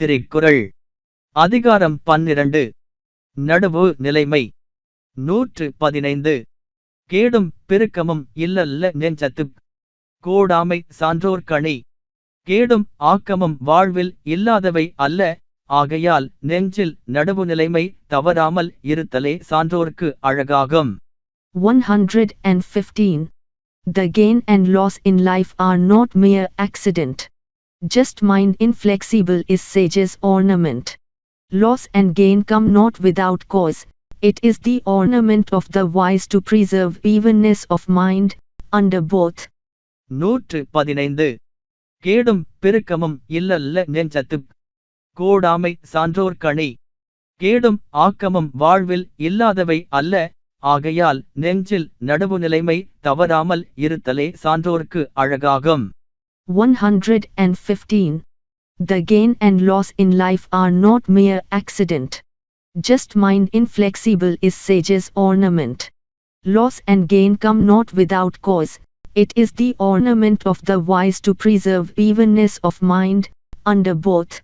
திருக்குறள் அதிகாரம் பன்னிரண்டு. நடுவு நிலைமை. நூற்று பதினைந்து. கேடும் பெருக்கமும் இல்லல்ல நெஞ்சத்து. கோடாமை சான்றோர் கணி கேடும் ஆக்கமும் வாழ்வில் இல்லாதவை அல்ல. ஆகையால் நெஞ்சில் நடுவு நிலைமை தவறாமல் இருத்தலே சான்றோர்க்கு அழகாகும். 115. The gain and loss in life are not mere accident. Just mind inflexible is sage's ornament. Loss and gain come not without cause, it is the ornament of the wise to preserve evenness of mind, under both. நூற்று பதினைந்து கேடும் பெருக்கமும் இல்லல்ல நெஞ்சத்து கோடாமை சான்றோர் கணி கேடும் ஆக்கமும் வாழ்வில் இல்லாதவை அல்ல ஆகையால் நெஞ்சில் நடுவு நிலைமை தவறாமல் இருத்தலே சான்றோர்க்கு அழகாகும் 115. The gain and loss in life are not mere accident. Just mind inflexible is sage's ornament. Loss and gain come not without cause, it is the ornament of the wise to preserve evenness of mind, under both.